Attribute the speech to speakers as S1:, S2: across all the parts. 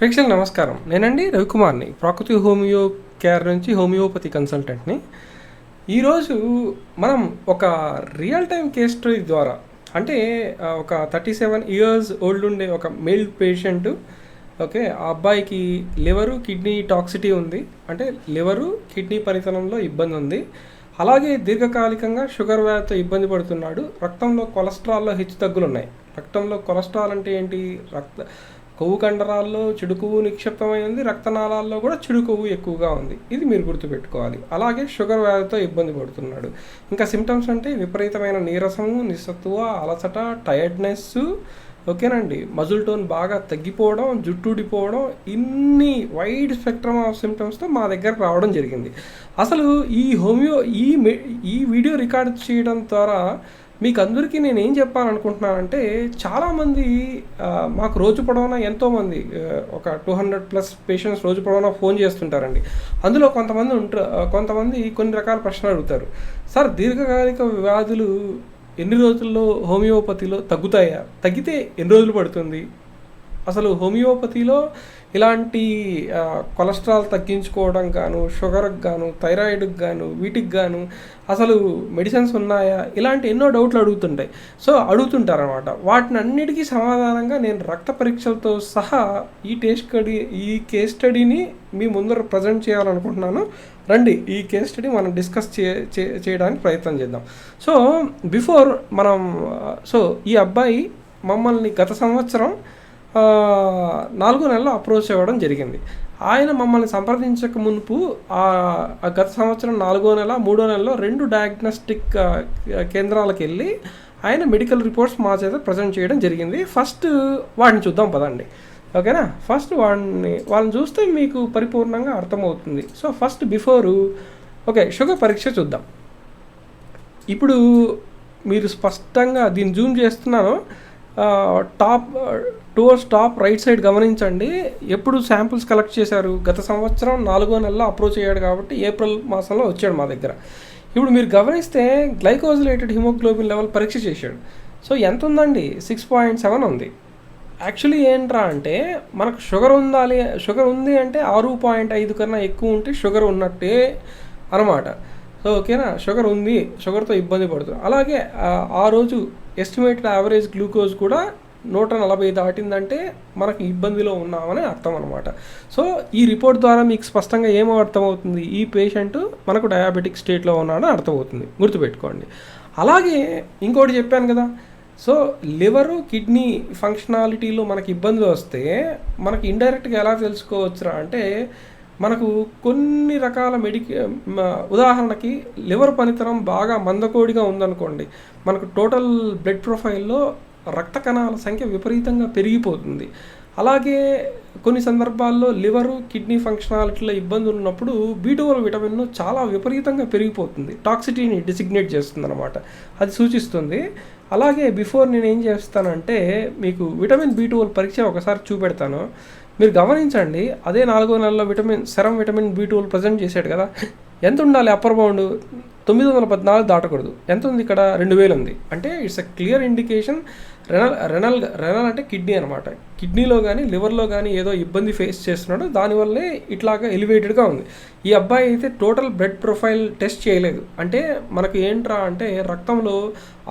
S1: ప్రేక్షకులకు నమస్కారం. నేనండి రవికుమార్ని ప్రకృతి హోమియో కేర్ నుంచి హోమియోపతి కన్సల్టెంట్ని. ఈరోజు మనం ఒక రియల్ టైం కేస్ స్టడీ ద్వారా అంటే ఒక థర్టీ సెవెన్ ఇయర్స్ ఓల్డ్ ఉండే ఒక మేల్ పేషెంట్ ఓకే ఆ అబ్బాయికి లివరు కిడ్నీ టాక్సిటీ ఉంది. అంటే లివరు కిడ్నీ పనితనంలో ఇబ్బంది ఉంది. అలాగే దీర్ఘకాలికంగా షుగర్ వ్యాధితో ఇబ్బంది పడుతున్నాడు. రక్తంలో కొలెస్ట్రాల్లో హెచ్చు తగ్గులు ఉన్నాయి రక్తంలో కొలెస్ట్రాల్ అంటే ఏంటి? రక్త కొవ్వు కండరాల్లో చెడు కొవ్వు నిక్షిప్తమై ఉంది రక్తనాళాల్లో కూడా చెడు కొవ్వు ఎక్కువగా ఉంది. ఇది మీరు గుర్తుపెట్టుకోవాలి. అలాగే షుగర్ వ్యాధితో ఇబ్బంది పడుతున్నాడు. ఇంకా సిమ్టమ్స్ అంటే విపరీతమైన నీరసము నిస్సత్తువ అలసట టైర్డ్నెస్ ఓకేనండి? మజుల్ టోన్ బాగా తగ్గిపోవడం జుట్టు ఊడిపోవడం ఇన్ని వైడ్ స్పెక్ట్రమ్ ఆఫ్ సిమ్టమ్స్తో మా దగ్గరకు రావడం జరిగింది. అసలు ఈ హోమియో ఈ ఈ వీడియో రికార్డ్ చేయడం ద్వారా మీకు అందరికీ నేను ఏం చెప్పాలనుకుంటున్నానంటే చాలామంది మాకు రోజు పొడవునా ఎంతోమంది ఒక టూ హండ్రెడ్ ప్లస్ పేషెంట్స్ రోజు పొడవునా ఫోన్ చేస్తుంటారండి. అందులో కొంతమంది ఉంటారు కొంతమంది కొన్ని రకాల ప్రశ్నలు అడుగుతారు. సార్ దీర్ఘకాలిక వ్యాధులు ఎన్ని రోజుల్లో హోమియోపతిలో తగ్గుతాయా? తగ్గితే ఎన్ని రోజులు పడుతుంది? అసలు హోమియోపతిలో ఇలాంటి కొలెస్ట్రాల్ తగ్గించుకోవడం గాను షుగర్కి గాను థైరాయిడ్కి గాను వీటికి గాను అసలు మెడిసిన్స్ ఉన్నాయా? ఇలాంటి ఎన్నో డౌట్లు అడుగుతుంటాయి. సో అడుగుతుంటారనమాట వాటిని అన్నిటికీ సమాధానంగా నేను రక్త పరీక్షలతో సహా ఈ టేస్ట్ స్టడీ ఈ కేస్ స్టడీని మీ ముందర ప్రజెంట్ చేయాలనుకుంటున్నాను. రండి ఈ కేస్ స్టడీ మనం డిస్కస్ చే చే- చేయడానికి ప్రయత్నం చేద్దాం. సో బిఫోర్ మనం సో ఈ అబ్బాయి మమ్మల్ని గత సంవత్సరం నాలుగో నెలలో అప్రోచ్ అవ్వడం జరిగింది. ఆయన మమ్మల్ని సంప్రదించక మునుపు ఆ గత సంవత్సరం నాలుగో నెల మూడో నెలలో రెండు డయాగ్నోస్టిక్ కేంద్రాలకు వెళ్ళి ఆయన మెడికల్ రిపోర్ట్స్ మా చేత ప్రజెంట్ చేయడం జరిగింది. ఫస్ట్ వాడిని చూద్దాం పదండి. ఓకేనా ఫస్ట్ వాడిని వాళ్ళని చూస్తే మీకు పరిపూర్ణంగా అర్థమవుతుంది. So first before okay sugar పరీక్ష చూద్దాం. ఇప్పుడు మీరు స్పష్టంగా దీన్ని జూమ్ చేస్తున్నాను. Top towards top right side గమనించండి. ఎప్పుడు శాంపుల్స్ కలెక్ట్ చేశారు? గత సంవత్సరం నాలుగో నెలలో అప్రోచ్ అయ్యాడు కాబట్టి ఏప్రిల్ మాసంలో వచ్చాడు మా దగ్గర. ఇప్పుడు మీరు గమనిస్తే గ్లైకోజిలేటెడ్ హిమోగ్లోబిన్ లెవెల్ పరీక్ష చేశాడు. సో ఎంత ఉందండి సిక్స్ పాయింట్ సెవెన్ ఉంది. యాక్చువల్లీ ఏంట్రా అంటే మనకు షుగర్ ఉండాలి షుగర్ ఉంది అంటే ఆరు పాయింట్ ఐదు కన్నా ఎక్కువ ఉంటే షుగర్ ఉన్నట్టే అనమాట. సో ఓకేనా? షుగర్ ఉంది. షుగర్తో ఇబ్బంది పడుతుంది అలాగే ఆ రోజు ఎస్టిమేటెడ్ యావరేజ్ గ్లూకోజ్ కూడా నూట నలభై దాటిందంటే మనకు ఇబ్బందిలో ఉన్నామని అర్థం అనమాట సో ఈ రిపోర్ట్ ద్వారా మీకు స్పష్టంగా ఏమో అర్థమవుతుంది? ఈ పేషెంట్ మనకు డయాబెటిక్ స్టేట్లో ఉన్నాడని అర్థమవుతుంది. గుర్తుపెట్టుకోండి. అలాగే ఇంకోటి చెప్పాను కదా. సో లివరు కిడ్నీ ఫంక్షనాలిటీలో మనకి ఇబ్బందులు వస్తే మనకి ఇండైరెక్ట్గా ఎలా తెలుసుకోవచ్చురా అంటే మనకు కొన్ని రకాల మెడిక ఉదాహరణకి లివర్ పనితనం బాగా మందకోడిగా ఉందనుకోండి మనకు టోటల్ బ్లడ్ ప్రొఫైల్లో రక్త కణాల సంఖ్య విపరీతంగా పెరిగిపోతుంది. అలాగే కొన్ని సందర్భాల్లో లివరు కిడ్నీ ఫంక్షనాలిటీలో ఇబ్బందులు ఉన్నప్పుడు బీటువల్ విటమిన్ చాలా విపరీతంగా పెరిగిపోతుంది. టాక్సిటీని డిసిగ్నేట్ చేస్తుంది అనమాట అది సూచిస్తుంది. అలాగే బిఫోర్ నేను ఏం చేస్తానంటే మీకు విటమిన్ బి పరీక్ష ఒకసారి చూపెడతాను. మీరు గమనించండి అదే నాలుగో నెలలో విటమిన్ సెరం విటమిన్ బి టూల్ ప్రజెంట్ చేశాడు కదా. ఎంత ఉండాలి అప్పర్ బౌండ్? తొమ్మిది వందల పద్నాలుగు దాటకూడదు. ఎంత ఉంది ఇక్కడ? రెండు వేలు ఉంది. అంటే it's uh clear indication renal renal renal అంటే కిడ్నీ అనమాట కిడ్నీలో కానీ లివర్లో కానీ ఏదో ఇబ్బంది ఫేస్ చేస్తున్నాడు. దానివల్లే ఇట్లాగా ఎలివేటెడ్గా ఉంది. ఈ అబ్బాయి అయితే టోటల్ బ్లడ్ ప్రొఫైల్ టెస్ట్ చేయలేదు. అంటే మనకు ఏంట్రా అంటే రక్తంలో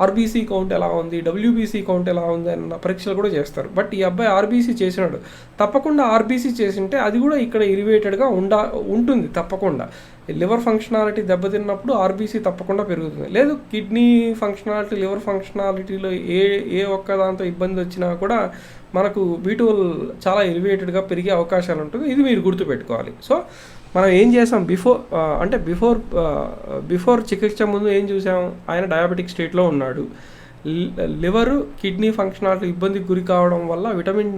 S1: ఆర్బీసీ కౌంట్ ఎలా ఉంది డబ్ల్యూబీసీ కౌంట్ ఎలా ఉంది అన్న పరీక్షలు కూడా చేస్తారు. బట్ ఈ అబ్బాయి ఆర్బీసీ చేసినాడు. తప్పకుండా ఆర్బీసీ చేసింటే అది కూడా ఇక్కడ ఎలివేటెడ్గా ఉండా ఉంటుంది తప్పకుండా. లివర్ ఫంక్షనాలిటీ దెబ్బతిన్నప్పుడు ఆర్బీసీ తప్పకుండా పెరుగుతుంది. లేదు కిడ్నీ ఫంక్షనాలిటీ లివర్ ఫంక్షనాలిటీలో ఏ ఏ ఒక్క దాంతో ఇబ్బంది వచ్చినా కూడా మనకు బీటోల్ చాలా ఎలివేటెడ్గా పెరిగే అవకాశాలు ఉంటుంది. ఇది మీరు గుర్తుపెట్టుకోవాలి. సో మనం ఏం చేసాం? బిఫోర్ అంటే బిఫోర్ బిఫోర్ చికిత్స ముందు ఏం చూసాం? ఆయన డయాబెటిక్ స్టేట్లో ఉన్నాడు. లివర్ కిడ్నీ ఫంక్షనాలిటీ ఇబ్బందికి గురి కావడం వల్ల విటమిన్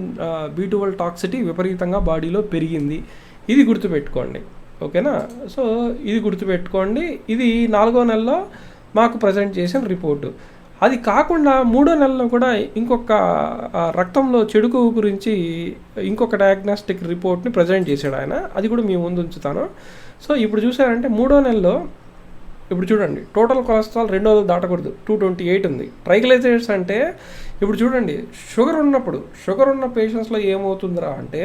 S1: బి టాక్సిటీ విపరీతంగా బాడీలో పెరిగింది. ఇది గుర్తుపెట్టుకోండి. ఓకేనా? సో ఇది గుర్తుపెట్టుకోండి. ఇది నాలుగో నెలలో మాకు ప్రజెంట్ చేసిన రిపోర్టు అది కాకుండా మూడో నెలలో కూడా ఇంకొక రక్తంలో చెడుకు గురించి ఇంకొక డయాగ్నాస్టిక్ రిపోర్ట్ని ప్రజెంట్ చేశాడు ఆయన. అది కూడా మీ ముందు ఉంచుతాను. సో ఇప్పుడు చూసారంటే మూడో నెలలో ఇప్పుడు చూడండి టోటల్ కొలెస్ట్రాల్ రెండు వందలు దాటకూడదు. టూ ట్వంటీ ఎయిట్ ఉంది. ట్రైగ్లైజైడ్స్ అంటే ఇప్పుడు చూడండి షుగర్ ఉన్నప్పుడు షుగర్ ఉన్న పేషెంట్స్లో ఏమవుతుందిరా అంటే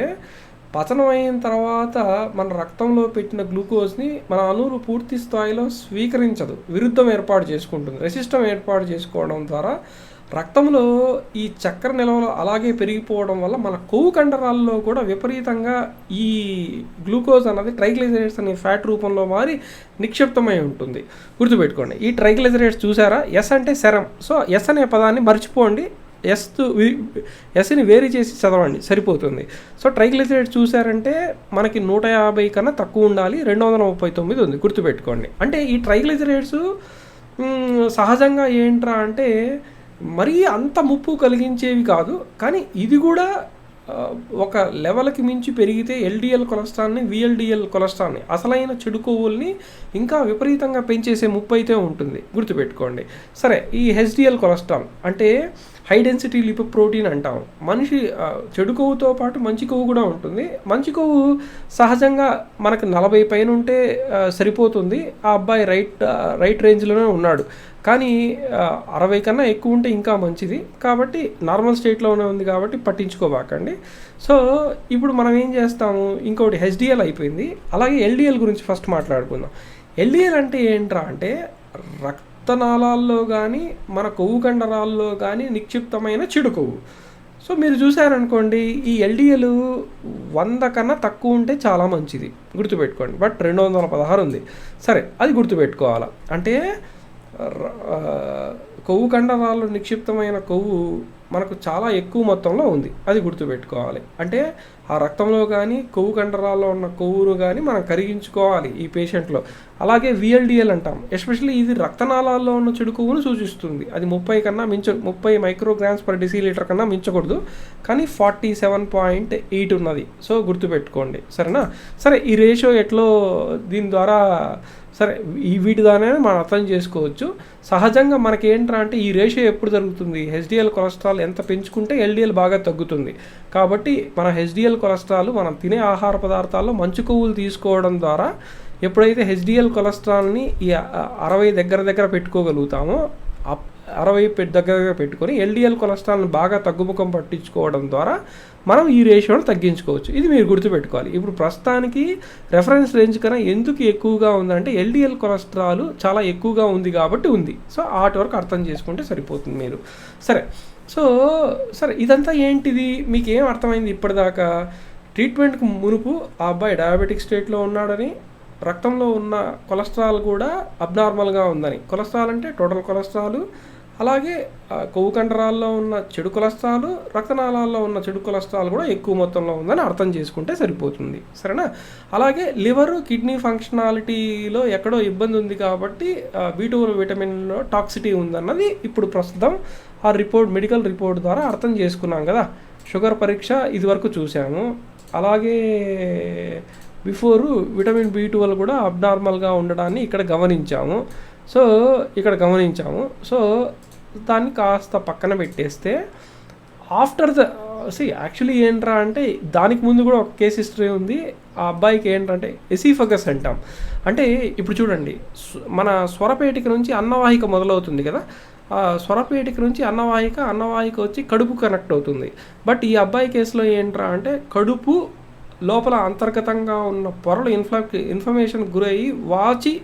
S1: పచనం అయిన తర్వాత మన రక్తంలో పెట్టిన గ్లూకోజ్ని మన అణువులు పూర్తి స్థాయిలో స్వీకరించదు. విరుద్ధం ఏర్పాటు చేసుకుంటుంది. రెసిస్టం ఏర్పాటు చేసుకోవడం ద్వారా రక్తంలో ఈ చక్కెర నిల్వలు అలాగే పెరిగిపోవడం వల్ల మన కొవ్వు కండరాల్లో కూడా విపరీతంగా ఈ గ్లూకోజ్ అన్నది ట్రైగ్లిజరైడ్స్ అనే ఫ్యాట్ రూపంలో మారి నిక్షిప్తమై ఉంటుంది. గుర్తుపెట్టుకోండి. ఈ ట్రైగ్లిజరైడ్స్ చూసారా? ఎస్ అంటే సెరం. సో ఎస్ అనే పదాన్ని మర్చిపోండి. ఎస్తో ఎస్ని వేరు చేసి చదవండి సరిపోతుంది. సో ట్రైగ్లిసరైడ్ చూసారంటే మనకి నూట యాభై కన్నా తక్కువ ఉండాలి రెండు వందల ముప్పై తొమ్మిది ఉంది గుర్తుపెట్టుకోండి. అంటే ఈ ట్రైగ్లిసరైడ్స్ సహజంగా ఏంట్రా అంటే మరీ అంత ముప్పు కలిగించేవి కాదు కానీ ఇది కూడా ఒక లెవెల్కి మించి పెరిగితే ఎల్డిఎల్ కొలెస్ట్రాల్ని విఎల్డిఎల్ కొలెస్ట్రాల్ని అసలైన చెడు కొవ్వుల్ని ఇంకా విపరీతంగా పెంచేసే ముప్పు అయితే ఉంటుంది. గుర్తుపెట్టుకోండి. సరే ఈ హెచ్డిఎల్ కొలెస్ట్రాల్ అంటే హై డెన్సిటీ లిపోప్రోటీన్ అంటాం మనిషి చెడు కొవ్వుతో పాటు మంచి కొవ్వు కూడా ఉంటుంది. మంచి కొవ్వు సహజంగా మనకు నలభై పైన ఉంటే సరిపోతుంది. ఆ అబ్బాయి రైట్ రైట్ రేంజ్లోనే ఉన్నాడు. కానీ అరవై కన్నా ఎక్కువ ఉంటే ఇంకా మంచిది. కాబట్టి నార్మల్ స్టేట్లోనే ఉంది కాబట్టి పట్టించుకోబాకండి. సో ఇప్పుడు మనం ఏం చేస్తాము? ఇంకోటి హెచ్డిఎల్ అయిపోయింది. అలాగే ఎల్డిఎల్ గురించి ఫస్ట్ మాట్లాడుకుందాం. ఎల్డిఎల్ అంటే ఏంట్రా అంటే రక్తనాళాల్లో కానీ మన కొవ్వు కండరాల్లో కానీ నిక్షిప్తమైన చెడు కొవ్వు. సో మీరు చూసారనుకోండి ఈ ఎల్డిఎల్ వంద కన్నా తక్కువ ఉంటే చాలా మంచిది. గుర్తుపెట్టుకోండి. బట్ రెండు వందల పదహారు ఉంది. సరే అది గుర్తుపెట్టుకోవాలా? అంటే కొవ్వు కండరాల్లో నిక్షిప్తమైన కొవ్వు మనకు చాలా ఎక్కువ మొత్తంలో ఉంది. అది గుర్తుపెట్టుకోవాలి. అంటే ఆ రక్తంలో కానీ కొవ్వు కండరాల్లో ఉన్న కొవ్వును కానీ మనం కరిగించుకోవాలి ఈ పేషెంట్లో. అలాగే విఎల్డిఎల్ అంటాం. ఎస్పెషల్లీ ఇది రక్తనాళాల్లో ఉన్న చెడు కొవ్వును సూచిస్తుంది. అది ముప్పై కన్నా మించ ముప్పై మైక్రోగ్రామ్స్ పర్ డెసిలీటర్ కన్నా మించకూడదు. కానీ ఫార్టీ సెవెన్ పాయింట్ ఎయిట్ ఉన్నది. సో గుర్తుపెట్టుకోండి. సరేనా? సరే ఈ రేషియో ఎట్లో దీని ద్వారా సరే ఈ వీటి ద్వారానే మనం అర్థం చేసుకోవచ్చు. సహజంగా మనకి ఏంట్రా అంటే ఈ రేషియో ఎప్పుడు జరుగుతుంది? హెచ్డిఎల్ కొలెస్ట్రాల్ ఎంత పెంచుకుంటే ఎల్డిఎల్ బాగా తగ్గుతుంది. కాబట్టి మన హెచ్డిఎల్ కొలెస్ట్రాల్ మనం తినే ఆహార పదార్థాల్లో మంచు కొవ్వులు తీసుకోవడం ద్వారా ఎప్పుడైతే హెచ్డిఎల్ కొలెస్ట్రాల్ని ఈ అరవై దగ్గర దగ్గర పెట్టుకోగలుగుతామో అప్- అరవై పె- దగ్గర దగ్గర పెట్టుకొని ఎల్డిఎల్ కొలెస్ట్రాల్ని బాగా తగ్గుముఖం పట్టించుకోవడం ద్వారా మనం ఈ రేషియోను తగ్గించుకోవచ్చు. ఇది మీరు గుర్తుపెట్టుకోవాలి. ఇప్పుడు ప్రస్తుతానికి రెఫరెన్స్ రేంజ్ కన్నా ఎందుకు ఎక్కువగా ఉందంటే ఎల్డిఎల్ కొలెస్ట్రాల్ చాలా ఎక్కువగా ఉంది కాబట్టి ఉంది. సో ఆటి వరకు అర్థం చేసుకుంటే సరిపోతుంది మీరు. సరే. సో సరే ఇదంతా ఏంటిది? మీకు ఏం అర్థమైంది ఇప్పటిదాకా? ట్రీట్మెంట్కి మునుపు ఆ అబ్బాయి డయాబెటిక్ స్టేట్లో ఉన్నాడని రక్తంలో ఉన్న కొలెస్ట్రాల్ కూడా అబ్నార్మల్గా ఉందని. కొలెస్ట్రాల్ అంటే టోటల్ కొలెస్ట్రాల్ అలాగే కొవ్వు కండరాల్లో ఉన్న చెడు కొలెస్ట్రాల్ రక్తనాళాల్లో ఉన్న చెడు కొలెస్ట్రాల్ కూడా ఎక్కువ మొత్తంలో ఉందని అర్థం చేసుకుంటే సరిపోతుంది. సరేనా? అలాగే లివర్ కిడ్నీ ఫంక్షనాలిటీలో ఎక్కడో ఇబ్బంది ఉంది కాబట్టి బీటూల్ విటమిన్లో టాక్సిటీ ఉందన్నది ఇప్పుడు ప్రస్తుతం ఆ రిపోర్ట్ మెడికల్ రిపోర్ట్ ద్వారా అర్థం చేసుకున్నాం కదా. షుగర్ పరీక్ష ఇదివరకు చూసాము అలాగే బిఫోరు విటమిన్ బి ట్వెల్వ్ కూడా అబ్నార్మల్గా ఉండడాన్ని ఇక్కడ గమనించాము. సో ఇక్కడ గమనించాము. సో దాన్ని కాస్త పక్కన పెట్టేస్తే ఆఫ్టర్ ద సి యాక్చువల్లీ ఏంట్రా అంటే దానికి ముందు కూడా ఒక కేస్ హిస్టరీ ఉంది. ఆ అబ్బాయికి ఏంటంటే ఎసీఫగస్ అంటాం. అంటే ఇప్పుడు చూడండి మన స్వరపేటిక నుంచి అన్నవాహిక మొదలవుతుంది కదా. ఆ స్వరపేటిక నుంచి అన్నవాహిక అన్నవాహిక వచ్చి కడుపు కనెక్ట్ అవుతుంది. బట్ ఈ అబ్బాయి కేసులో ఏంట్రా అంటే కడుపు లోపల అంతర్గతంగా ఉన్న పొరలు ఇన్ఫ్లా ఇన్ఫర్మేషన్ గురయ్యి వాచి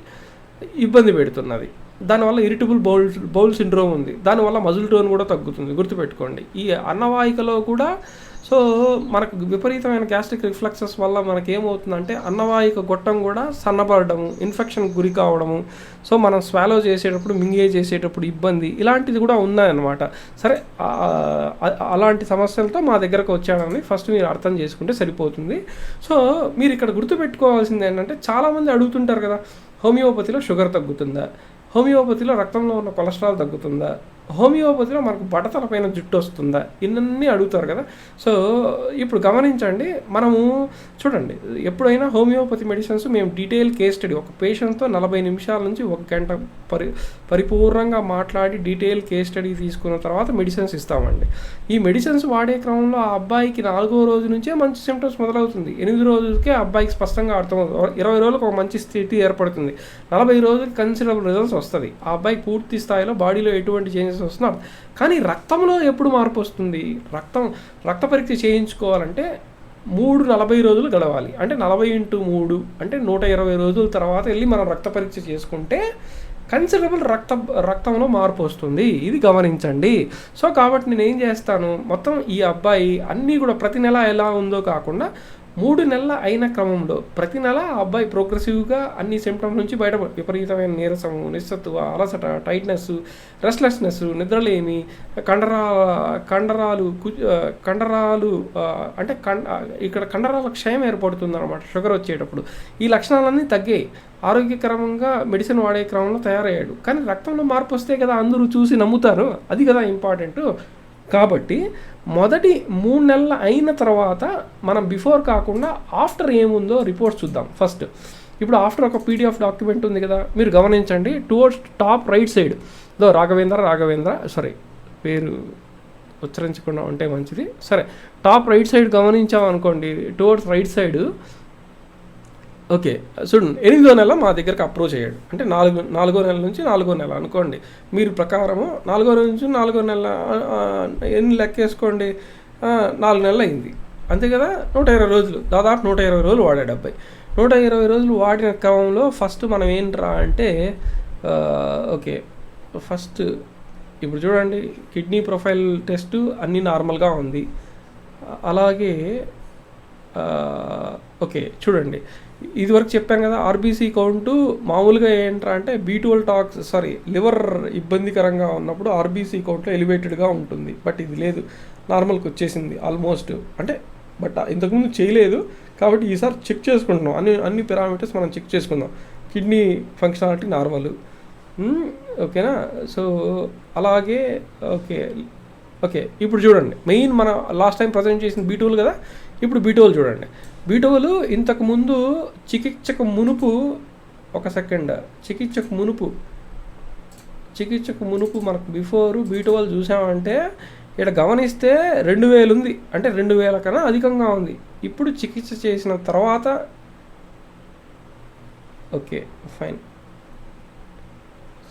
S1: ఇబ్బంది పెడుతున్నది. దానివల్ల ఇరిటబుల్ బౌల్ బౌల్ సిండ్రోమ్ ఉంది. దానివల్ల మజిల్ టోన్ కూడా తగ్గుతుంది. గుర్తుపెట్టుకోండి. ఈ అన్నవాహికలో కూడా సో మనకు విపరీతమైన గ్యాస్ట్రిక్ రిఫ్లెక్సెస్ వల్ల మనకి ఏమవుతుందంటే అన్నవాహిక గొట్టం కూడా సన్నబడము ఇన్ఫెక్షన్ గురి కావడము సో మనం స్వాలో చేసేటప్పుడు మింగే చేసేటప్పుడు ఇబ్బంది ఇలాంటిది కూడా ఉన్నాయన్నమాట. సరే అలాంటి సమస్యలతో మా దగ్గరకు వచ్చాడని ఫస్ట్ మీరు అర్థం చేసుకుంటే సరిపోతుంది. సో మీరు ఇక్కడ గుర్తుపెట్టుకోవాల్సింది ఏంటంటే చాలామంది అడుగుతుంటారు కదా హోమియోపతిలో షుగర్ తగ్గుతుందా? హోమియోపతిలో రక్తంలో ఉన్న కొలెస్ట్రాల్ తగ్గుతుందా? హోమియోపతిలో మనకు బడతల పైన జుట్టు వస్తుందా? ఇవన్నీ అడుగుతారు కదా. సో ఇప్పుడు గమనించండి మనము చూడండి ఎప్పుడైనా హోమియోపతి మెడిసిన్స్ మేము డీటెయిల్ కేస్ స్టడీ ఒక పేషెంట్తో నలభై నిమిషాల నుంచి ఒక గంట పరి పరిపూర్ణంగా మాట్లాడి డీటెయిల్ కేస్ స్టడీ తీసుకున్న తర్వాత మెడిసిన్స్ ఇస్తామండి. ఈ మెడిసిన్స్ వాడే క్రమంలో ఆ అబ్బాయికి నాలుగో రోజు నుంచే మంచి సిమ్టమ్స్ మొదలవుతుంది. ఎనిమిది రోజులకే అబ్బాయికి స్పష్టంగా అర్థమవుతుంది ఇరవై రోజులకు ఒక మంచి స్థితి ఏర్పడుతుంది. నలభై రోజులకి కన్సిడరబుల్ రిజల్ట్స్ వస్తుంది. ఆ అబ్బాయి పూర్తి స్థాయిలో బాడీలో ఎటువంటి చేంజెస్ వస్తున్నా. కానీ రక్తంలో ఎప్పుడు మార్పు వస్తుంది? రక్తం రక్త పరీక్ష చేయించుకోవాలంటే మూడు నలభై రోజులు గడవాలి. అంటే నలభై ఇంటూ మూడు అంటే నూట ఇరవై రోజుల తర్వాత వెళ్ళి మనం రక్త పరీక్ష చేసుకుంటే కన్సిడరబుల్ రక్త రక్తంలో మార్పు వస్తుంది. ఇది గమనించండి. సో కాబట్టి నేను ఏం చేస్తాను? మొత్తం ఈ అబ్బాయి అన్నీ కూడా ప్రతి నెల ఎలా ఉందో కాకుండా మూడు నెలల అయిన క్రమంలో ప్రతి నెల ఆ అబ్బాయి ప్రోగ్రెసివ్గా అన్ని సిమ్టమ్స్ నుంచి బయట విపరీతమైన నీరసము నిస్సత్తువ అలసట టైట్నెస్ రెస్ట్లెస్నెస్ నిద్రలేమి కండరా కండరాలు కండరాలు అంటే కం ఇక్కడ కండరాల క్షయం ఏర్పడుతుంది అనమాట షుగర్ వచ్చేటప్పుడు. ఈ లక్షణాలన్నీ తగ్గాయి ఆరోగ్యకరంగా మెడిసిన్ వాడే క్రమంలో తయారయ్యాడు. కానీ రక్తంలో మార్పు వస్తే కదా అందరూ చూసి నమ్ముతారు అది కదా ఇంపార్టెంట్. కాబట్టి మొదటి మూడు నెలలు అయిన తర్వాత మనం బిఫోర్ కాకుండా ఆఫ్టర్ ఏముందో రిపోర్ట్స్ చూద్దాం. ఫస్ట్ ఇప్పుడు ఆఫ్టర్ ఒక పీడిఎఫ్ డాక్యుమెంట్ ఉంది కదా మీరు గమనించండి towards top right side. Though Raghavendra Raghavendra sorry పేరు ఉచ్చరించకుండా ఉంటే మంచిది. సరే టాప్ రైట్ సైడ్ గమనించాం అనుకోండి టువర్డ్స్ రైట్ సైడ్ ఓకే. చూడండి ఎనిమిదో నెల మా దగ్గరకు అప్రోచ్ అయ్యాడు. అంటే నాలుగు నాలుగో నెల నుంచి నాలుగో నెల అనుకోండి. మీరు ప్రకారము నాలుగో నెల నుంచి నాలుగో నెల ఎన్ని లెక్కేసుకోండి? నాలుగు నెలలు అయింది. అంతే కదా? నూట ఇరవై రోజులు. దాదాపు నూట ఇరవై రోజులు వాడాడు అబ్బాయి. నూట ఇరవై రోజులు వాడిన క్రమంలో ఫస్ట్ మనం ఏంట్రా అంటే ఓకే. ఫస్ట్ ఇప్పుడు చూడండి కిడ్నీ ప్రొఫైల్ టెస్ట్ అన్నీ నార్మల్గా ఉంది. అలాగే ఓకే చూడండి. ఇదివరకు చెప్పాం కదా ఆర్బీసీ కౌంటు మామూలుగా ఏంట్రా అంటే బీటువల్ టాక్స్ సారీ లివర్ ఇబ్బందికరంగా ఉన్నప్పుడు ఆర్బీసీ కౌంట్లో ఎలివేటెడ్గా ఉంటుంది. బట్ ఇది లేదు. నార్మల్కి వచ్చేసింది ఆల్మోస్ట్. అంటే బట్ ఇంతకుముందు చేయలేదు. కాబట్టి ఈసారి చెక్ చేసుకుంటున్నాం. అన్ని అన్ని పారామీటర్స్ మనం చెక్ చేసుకుందాం. Kidney functionality normal. ఓకేనా? సో అలాగే ఓకే. ఓకే ఇప్పుడు చూడండి. మెయిన్ మన లాస్ట్ టైం ప్రజెంట్ చేసిన బీటోలు కదా? ఇప్పుడు బీటోల్ చూడండి. బీటోలు ఇంతకు ముందు చికిత్సకు మునుపు ఒక సెకండ్ చికిత్సకు మునుపు చికిత్సకు మునుపు మనకు బిఫోర్ బీటోలు చూసామంటే ఇక్కడ గమనిస్తే రెండు వేలు ఉంది. అంటే రెండు వేల కన్నా అధికంగా ఉంది. ఇప్పుడు చికిత్స చేసిన తర్వాత ఓకే ఫైన్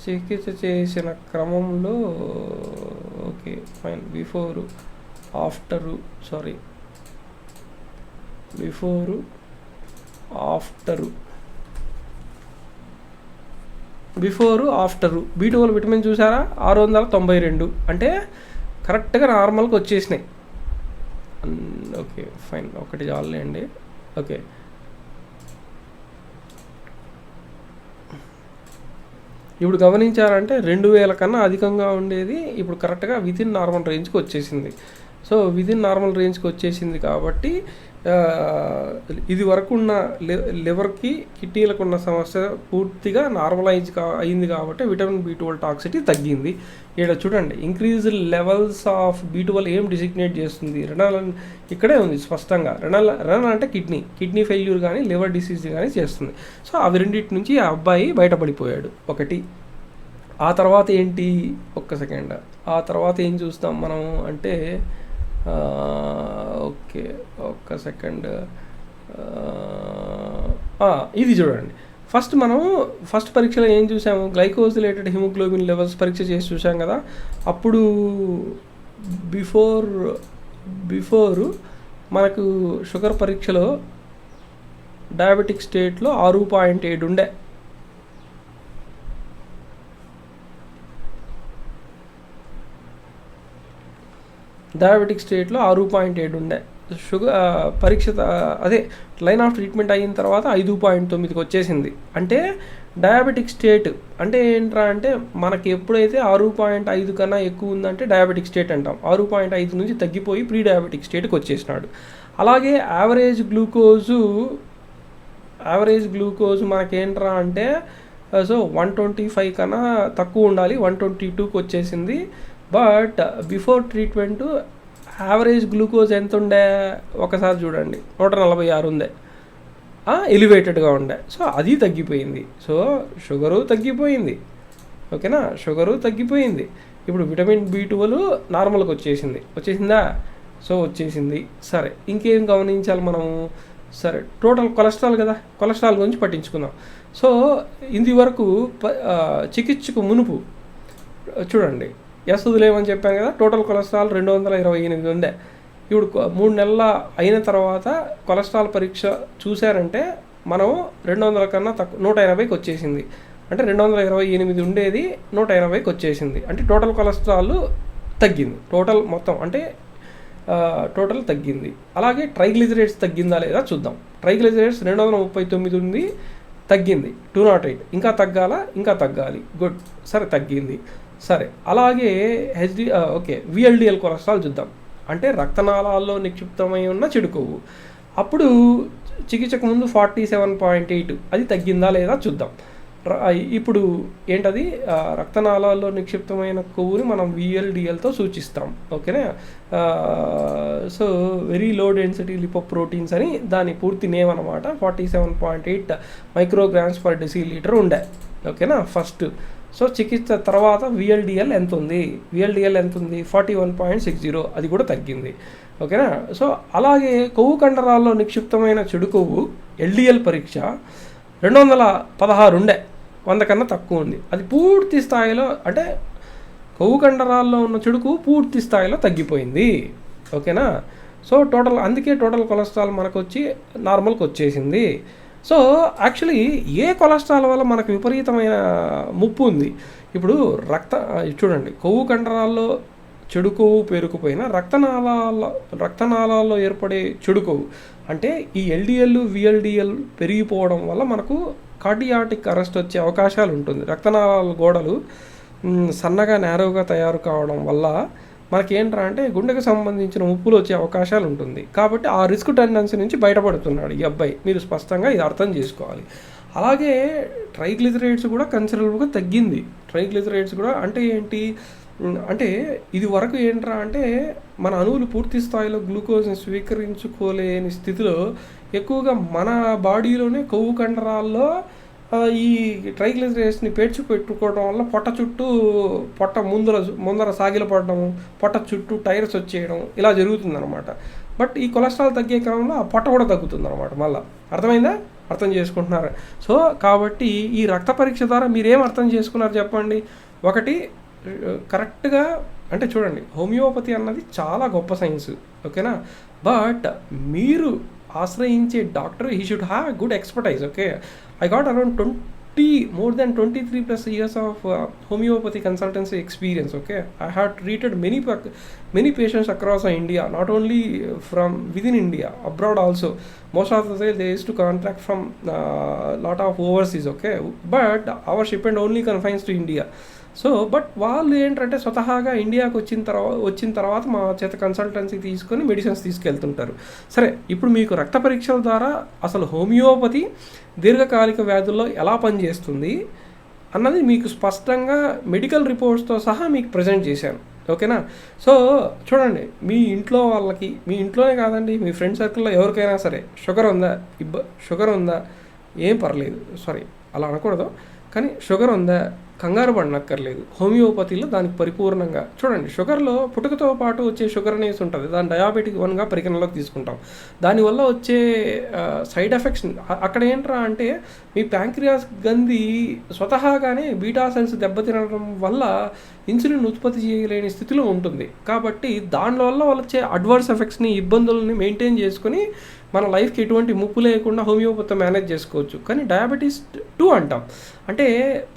S1: చికిత్స చేసిన క్రమంలో okay fine before after sorry before after. Before after. B twelve vitamin చూసారా? ఆరు వందల తొంభై రెండు. అంటే కరెక్ట్గా నార్మల్కి వచ్చేసినాయి. Okay fine. ఒకటి చాలండి ఓకే. ఇప్పుడు గమనించారంటే రెండు వేల కన్నా అధికంగా ఉండేది ఇప్పుడు కరెక్ట్గా విదిన్ నార్మల్ రేంజ్కి వచ్చేసింది. సో విదిన్ నార్మల్ రేంజ్కి వచ్చేసింది కాబట్టి ఇది వరకు ఉన్న లివర్కి కిడ్నీలకు ఉన్న సమస్య పూర్తిగా నార్మలైజ్ కా అయింది కాబట్టి విటమిన్ బి ట్వెల్వ్ టాక్సిటీ తగ్గింది. ఇక్కడ చూడండి increase levels of B twelve ఏం డిసిగ్నేట్ చేస్తుంది? రెనల్ ఇక్కడే ఉంది స్పష్టంగా. రెనల్ రెనల్ అంటే కిడ్నీ. కిడ్నీ ఫెయిల్యూర్ కానీ లివర్ డిసీజ్ కానీ చేస్తుంది. సో అవి రెండింటి నుంచి ఆ అబ్బాయి బయటపడిపోయాడు. ఒకటి. ఆ తర్వాత ఏంటి? ఒక్క సెకండ్. ఆ తర్వాత ఏం చూస్తాం మనం అంటే ఓకే ఒక్క సెకండ్. ఇది చూడండి. ఫస్ట్ మనం ఫస్ట్ పరీక్షలో ఏం చూసాము? గ్లైకోజ్ రిలేటెడ్ హిమోగ్లోబిన్ లెవెల్స్ పరీక్ష చేసి చూసాం కదా. అప్పుడు బిఫోర్ బిఫోర్ మనకు షుగర్ పరీక్షలో డయాబెటిక్ స్టేట్లో ఆరు పాయింట్ ఏడు ఉండే. డయాబెటిక్ స్టేట్లో ఆరు పాయింట్ ఏడు ఉండే. షుగర్ ఆ, పరీక్ష అదే లైన్ ఆఫ్ ట్రీట్మెంట్ అయిన తర్వాత ఐదు పాయింట్ తొమ్మిదికి వచ్చేసింది. అంటే డయాబెటిక్ స్టేట్ అంటే ఏంట్రా అంటే మనకి ఎప్పుడైతే ఆరు పాయింట్ ఐదు కన్నా ఎక్కువ ఉందంటే డయాబెటిక్ స్టేట్ అంటాం. ఆరు పాయింట్ ఐదు నుంచి తగ్గిపోయి ప్రీ డయాబెటిక్ స్టేట్కి వచ్చేసినాడు. అలాగే యావరేజ్ గ్లూకోజు యావరేజ్ గ్లూకోజ్ మనకేంట్రా అంటే సో వన్ ట్వంటీ ఫైవ్ కన్నా తక్కువ ఉండాలి వన్ ట్వంటీ టూకి వచ్చేసింది. But before treatment average glucose ఎంత ఉండే? ఒకసారి చూడండి. నూట నలభై ఆరు ఉండే. ఎలివేటెడ్గా ఉండే. సో అది తగ్గిపోయింది. సో షుగరు తగ్గిపోయింది. ఓకేనా షుగరు తగ్గిపోయింది. ఇప్పుడు విటమిన్ బి ట్వెల్వ్ నార్మల్కి వచ్చేసింది. వచ్చేసిందా? సో వచ్చేసింది. సరే ఇంకేం గమనించాలి మనము? సరే టోటల్ కొలెస్ట్రాల్ కదా? కొలెస్ట్రాల్ గురించి పట్టించుకుందాం. సో ఇది వరకు చికిత్సకు మునుపు చూడండి. ఎస్ వదిలేమని చెప్పాను కదా టోటల్ కొలెస్ట్రాల్ రెండు వందల ఇరవై ఎనిమిది ఉండే. ఇప్పుడు మూడు నెలల అయిన తర్వాత కొలెస్ట్రాల్ పరీక్ష చూశారంటే మనం రెండు వందల కన్నా తక్కువ నూట ఎనభైకి వచ్చేసింది. అంటే రెండు వందల ఇరవై ఎనిమిది ఉండేది నూట ఎనభైకి వచ్చేసింది. అంటే టోటల్ కొలెస్ట్రాల్ తగ్గింది. టోటల్ మొత్తం అంటే టోటల్ తగ్గింది. అలాగే ట్రైగ్లిజరేట్స్ తగ్గిందా లేదా చూద్దాం. ట్రైగ్లిజరేట్స్ రెండు వందల ముప్పై తొమ్మిది ఉంది తగ్గింది. టూ నాట్ ఎయిట్ ఇంకా తగ్గాలా? ఇంకా తగ్గాలి. గుడ్ సరే తగ్గింది. సరే అలాగే హెచ్డి ఓకే విఎల్డిఎల్ కొలెస్ట్రాల్ చూద్దాం. అంటే రక్తనాళాల్లో నిక్షిప్తమై ఉన్న చెడు కొవ్వు. అప్పుడు చికిత్సకు ముందు ఫార్టీ సెవెన్ పాయింట్ ఎయిట్ అది తగ్గిందా లేదా చూద్దాం. ఇప్పుడు ఏంటది? రక్తనాళాల్లో నిక్షిప్తమైన కొవ్వుని మనం విఎల్డిఎల్తో సూచిస్తాం. ఓకేనా? So very low density lipoproteins అని దాని పూర్తి నేమ్ అనమాట forty seven point eight micrograms per decilitre ఉండే. ఓకేనా? ఫస్ట్. సో చికిత్స తర్వాత విఎల్డిఎల్ ఎంత ఉంది విఎల్డిఎల్ ఎంత ఉంది forty one point six zero అది కూడా తగ్గింది. ఓకేనా? సో అలాగే కొవ్వు కండరాల్లో నిక్షిప్తమైన చెడు కొవ్వు ఎల్డిఎల్ పరీక్ష రెండు వందల పదహారు ఉండే వంద కన్నా తక్కువ ఉంది. అది పూర్తి స్థాయిలో అంటే కొవ్వు కండరాల్లో ఉన్న చెడుకు పూర్తి స్థాయిలో తగ్గిపోయింది. ఓకేనా? సో టోటల్ అందుకే టోటల్ కొలెస్ట్రాల్ మనకు వచ్చి నార్మల్కి వచ్చేసింది సో యాక్చువల్లీ ఏ కొలెస్ట్రాల్ వల్ల మనకు విపరీతమైన ముప్పు ఉంది? ఇప్పుడు రక్త చూడండి కొవ్వు కండరాల్లో చెడు కొవ్వు పేరుకుపోయిన రక్తనాళాల రక్తనాళాల్లో ఏర్పడే చెడు కొవ్వు అంటే ఈ ఎల్డిఎల్ విఎల్డిఎల్ పెరిగిపోవడం వల్ల మనకు కార్డియాటిక్ అరెస్ట్ వచ్చే అవకాశాలు ఉంటుంది. రక్తనాళాల గోడలు సన్నగా నేరవుగా తయారు కావడం వల్ల మనకేంట్రా అంటే గుండెకు సంబంధించిన ఉప్పులు వచ్చే అవకాశాలు ఉంటుంది. కాబట్టి ఆ రిస్క్ టెండెన్సీ నుంచి బయటపడుతున్నాడు ఈ అబ్బాయి. మీరు స్పష్టంగా ఇది అర్థం చేసుకోవాలి. అలాగే ట్రైగ్లిజరైడ్స్ కూడా కన్సిడరబుల్గా తగ్గింది. ట్రైగ్లిజరైడ్స్ కూడా అంటే ఏంటి? అంటే ఇది వరకు ఏంట్రా అంటే మన అణువులు పూర్తి స్థాయిలో గ్లూకోజ్ని స్వీకరించుకోలేని స్థితిలో ఎక్కువగా మన బాడీలోనే కొవ్వు కండరాల్లో ఈ ట్రైగ్లిజరైడ్స్ని పేర్చి పెట్టుకోవడం వల్ల పొట్ట చుట్టూ పొట్ట ముందర ముందర సాగిలపడడం పొట్ట చుట్టూ టైర్స్ వచ్చేయడం ఇలా జరుగుతుందన్నమాట. బట్ ఈ కొలెస్ట్రాల్ తగ్గే క్రమంలో ఆ పొట్ట కూడా తగ్గుతుందన్నమాట మళ్ళీ. అర్థమైందా? అర్థం చేసుకుంటున్నారు. సో కాబట్టి ఈ రక్త పరీక్ష ద్వారా మీరేం అర్థం చేసుకున్నారు చెప్పండి? ఒకటి కరెక్ట్గా అంటే చూడండి హోమియోపతి అన్నది చాలా గొప్ప సైన్స్ ఓకేనా? బట్ మీరు ఆశ్రయించే doctor he should have good expertise okay? I got around 20, more than 23 plus years of uh, homeopathy consultancy experience. Okay, I had treated many many patients across India, not only uh, from within India, abroad also. Most of the they used to contract from a uh, lot of overseas. Okay, but our shipment only confines to India. So but వాళ్ళు ఏంటంటే స్వతహాగా ఇండియాకి వచ్చిన తర్వాత వచ్చిన తర్వాత మా చేత కన్సల్టెన్సీ తీసుకొని మెడిసిన్స్ తీసుకెళ్తుంటారు. సరే ఇప్పుడు మీకు రక్త పరీక్షల ద్వారా అసలు హోమియోపతి దీర్ఘకాలిక వ్యాధుల్లో ఎలా పనిచేస్తుంది అన్నది మీకు స్పష్టంగా మెడికల్ రిపోర్ట్స్తో సహా మీకు ప్రజెంట్ చేశాను. ఓకేనా? సో చూడండి మీ ఇంట్లో వాళ్ళకి మీ ఇంట్లోనే కాదండి మీ ఫ్రెండ్ సర్కిల్లో ఎవరికైనా సరే షుగర్ ఉందా? ఇబ్బ షుగర్ ఉందా? ఏం పర్లేదు. సారీ అలా అనకూడదు. కానీ షుగర్ ఉందా? కంగారు పడనక్కర్లేదు. హోమియోపతిలో దానికి పరిపూర్ణంగా చూడండి షుగర్లో పుట్టుకతో పాటు వచ్చే షుగర్ అనేసి ఉంటుంది. దాని డయాబెటిక్ వన్గా పరిగణలోకి తీసుకుంటాం. దానివల్ల వచ్చే సైడ్ ఎఫెక్ట్స్ అక్కడ ఏంట్రా అంటే మీ ప్యాంక్రియాస్ గంది స్వతహాగానే బీటా సెల్స్ దెబ్బతినడం వల్ల ఇన్సులిన్ ఉత్పత్తి చేయలేని స్థితిలో ఉంటుంది. కాబట్టి దాని వల్ల వచ్చే అడ్వర్స్ ఎఫెక్ట్స్ని ఇబ్బందులని మెయింటైన్ చేసుకొని మన లైఫ్కి ఎటువంటి ముప్పు లేకుండా హోమియోపతి మేనేజ్ చేసుకోవచ్చు. కానీ డయాబెటీస్ టూ అంటాం. అంటే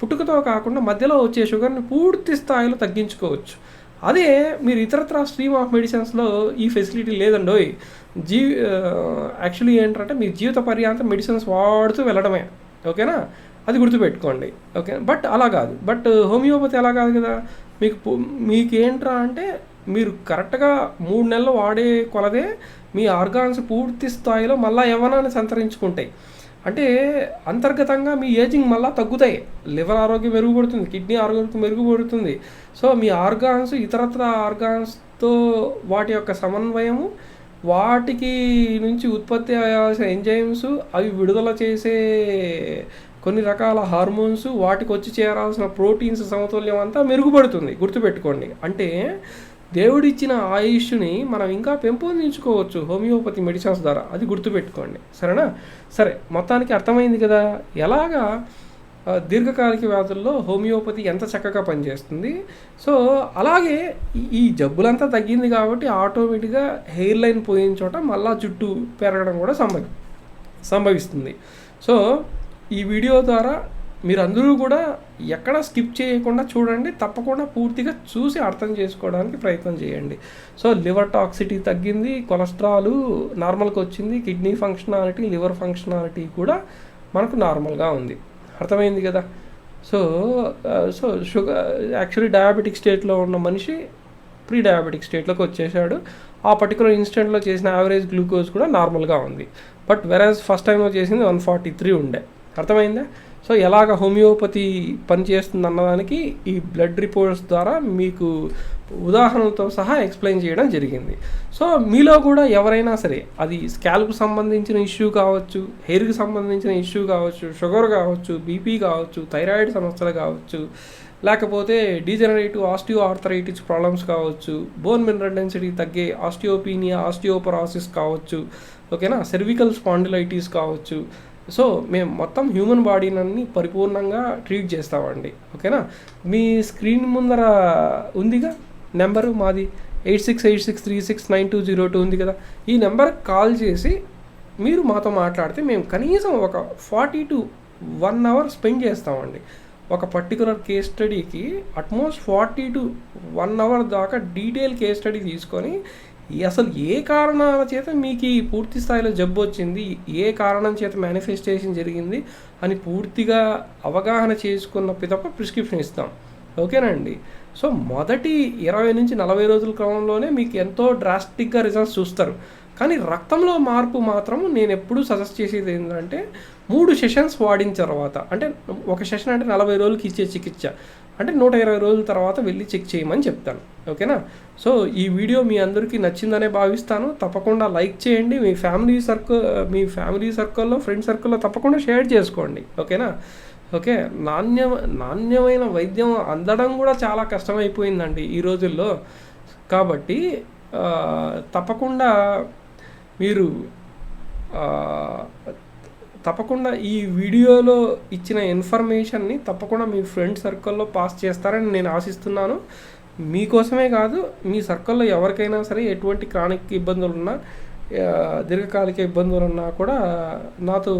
S1: పుట్టుకతో కాకుండా మధ్యలో వచ్చే షుగర్ని పూర్తి స్థాయిలో తగ్గించుకోవచ్చు. అదే మీరు ఇతరత్ర స్ట్రీమ్ ఆఫ్ మెడిసిన్స్లో ఈ ఫెసిలిటీ లేదండోయ్. జీ యాక్చువల్లీ ఏంటంటే మీ జీవిత పర్యాంతం మెడిసిన్స్ వాడుతూ వెళ్ళడమే. ఓకేనా? అది గుర్తుపెట్టుకోండి. ఓకే? బట్ అలా కాదు. బట్ హోమియోపతి అలా కాదు కదా? మీకు మీకేంట్రా అంటే మీరు కరెక్ట్గా మూడు నెలలు వాడే కొలదే మీ ఆర్గాన్స్ పూర్తి స్థాయిలో మళ్ళీ యవ్వనాన్ని సంతరించుకుంటాయి. అంటే అంతర్గతంగా మీ ఏజింగ్ మళ్ళీ తగ్గుతాయి. లివర్ ఆరోగ్యం మెరుగుపడుతుంది కిడ్నీ ఆరోగ్యం మెరుగుపడుతుంది. సో మీ ఆర్గాన్స్ ఇతరత్ర ఆర్గాన్స్తో వాటి యొక్క సమన్వయము వాటికి నుంచి ఉత్పత్తి అయ్యాల్సిన ఎంజైమ్స్ అవి విడుదల చేసే కొన్ని రకాల హార్మోన్స్ వాటికి వచ్చి చేరాల్సిన ప్రోటీన్స్ సమతుల్యం అంతా మెరుగుపడుతుంది. గుర్తుపెట్టుకోండి. అంటే దేవుడిచ్చిన ఆయుష్ని మనం ఇంకా పెంపొందించుకోవచ్చు హోమియోపతి మెడిసిన్స్ ద్వారా. అది గుర్తుపెట్టుకోండి. సరేనా? సరే మొత్తానికి అర్థమైంది కదా? ఎలాగా దీర్ఘకాలిక వ్యాధుల్లో హోమియోపతి ఎంత చక్కగా పనిచేస్తుంది? సో అలాగే ఈ- ఈ జబ్బులంతా తగ్గింది కాబట్టి ఆటోమేటిక్గా హెయిర్ లైన్ పోయిన చోట మళ్ళా జుట్టు పెరగడం కూడా సంభవి సంభవిస్తుంది. సో ఈ వీడియో ద్వారా మీరందరూ కూడా ఎక్కడ స్కిప్ చేయకుండా చూడండి తప్పకుండా పూర్తిగా చూసి అర్థం చేసుకోవడానికి ప్రయత్నం చేయండి. సో లివర్ టాక్సిటీ తగ్గింది కొలెస్ట్రాల్ నార్మల్కి వచ్చింది కిడ్నీ ఫంక్షనాలిటీ లివర్ ఫంక్షనాలిటీ కూడా మనకు నార్మల్గా ఉంది. అర్థమైంది కదా? So so sugar actually diabetic స్టేట్లో ఉన్న మనిషి ప్రీ డయాబెటిక్ స్టేట్లోకి వచ్చేసాడు ఆ పర్టికులర్ ఇన్స్టెంట్లో చేసిన యావరేజ్ గ్లూకోజ్ కూడా నార్మల్గా ఉంది. బట్ వెరాజ్ ఫస్ట్ టైంలో చేసింది వన్ ఫార్టీ త్రీ ఉండే. అర్థమైందా? సో ఎలాగ హోమియోపతి పనిచేస్తుంది అన్నదానికి ఈ బ్లడ్ రిపోర్ట్స్ ద్వారా మీకు ఉదాహరణలతో సహా ఎక్స్ప్లెయిన్ చేయడం జరిగింది. సో మీలో కూడా ఎవరైనా సరే అది స్కాల్ప్ సంబంధించిన ఇష్యూ కావచ్చు హెయిర్కి సంబంధించిన ఇష్యూ కావచ్చు షుగర్ కావచ్చు బీపీ కావచ్చు థైరాయిడ్ సమస్యలు కావచ్చు లేకపోతే డీజనరేటివ్ ఆస్టియో ఆర్థరైటిస్ ప్రాబ్లమ్స్ కావచ్చు బోన్ మినరల్ డెన్సిటీ తగ్గే ఆస్టియోపీనియా ఆస్టియోపరాసిస్ కావచ్చు ఓకేనా? సెర్వికల్ స్పాండిలైటిస్ కావచ్చు సో మేము మొత్తం హ్యూమన్ బాడీని పరిపూర్ణంగా ట్రీట్ చేస్తామండి. ఓకేనా? మీ స్క్రీన్ ముందర ఉందిగా? నెంబరు మాది eight six eight six three six nine two zero two ఉంది కదా? ఈ నెంబర్కి కాల్ చేసి మీరు మాతో మాట్లాడితే మేము కనీసం ఒక forty to one hour spend చేస్తామండి. ఒక particular case స్టడీకి at most forty to one hour దాకా డీటెయిల్ కేస్ స్టడీ తీసుకొని అసలు ఏ కారణాల చేత మీకు ఈ పూర్తి స్థాయిలో జబ్బు వచ్చింది? ఏ కారణం చేత మేనిఫెస్టేషన్ జరిగింది? అని పూర్తిగా అవగాహన చేసుకున్న పితప ప్రిస్క్రిప్షన్ ఇస్తాం. ఓకేనండి? సో మొదటి ఇరవై నుంచి నలభై రోజుల క్రమంలోనే మీకు ఎంతో డ్రాస్టిక్గా రిజల్ట్స్ చూస్తారు. కానీ రక్తంలో మార్పు మాత్రం నేను ఎప్పుడూ సజెస్ట్ చేసేది ఏంటంటే మూడు సెషన్స్ వాడిన తర్వాత అంటే ఒక సెషన్ అంటే నలభై రోజులకి ఇచ్చే చికిత్స. అంటే నూట ఇరవై రోజుల తర్వాత వెళ్ళి చెక్ చేయమని చెప్తాను. ఓకేనా? సో ఈ వీడియో మీ అందరికీ నచ్చిందనే భావిస్తాను. తప్పకుండా లైక్ చేయండి. మీ ఫ్యామిలీ సర్కిల్ మీ ఫ్యామిలీ సర్కిల్లో ఫ్రెండ్ సర్కిల్లో తప్పకుండా షేర్ చేసుకోండి. ఓకేనా? ఓకే? నాణ్య నాణ్యమైన వైద్యం అందడం కూడా చాలా కష్టమైపోయిందండి ఈ రోజుల్లో. కాబట్టి తప్పకుండా మీరు తప్పకుండా ఈ వీడియోలో ఇచ్చిన ఇన్ఫర్మేషన్ని తప్పకుండా మీ ఫ్రెండ్ సర్కిల్లో పాస్ చేస్తారని నేను ఆశిస్తున్నాను. మీకోసమే కాదు మీ సర్కిల్లో ఎవరికైనా సరే ఎటువంటి క్రానిక్ ఇబ్బందులు ఉన్నా దీర్ఘకాలిక ఇబ్బందులు ఉన్నా కూడా నాతో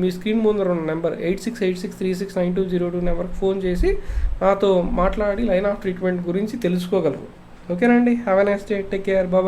S1: మీ స్క్రీన్ ముందర ఉన్న number eight six eight six three six nine two zero two నెంబర్కి ఫోన్ చేసి నాతో మాట్లాడి లైన్ ఆఫ్ ట్రీట్మెంట్ గురించి తెలుసుకోగలరు. ఓకేనండి? Have a nice day take care Baba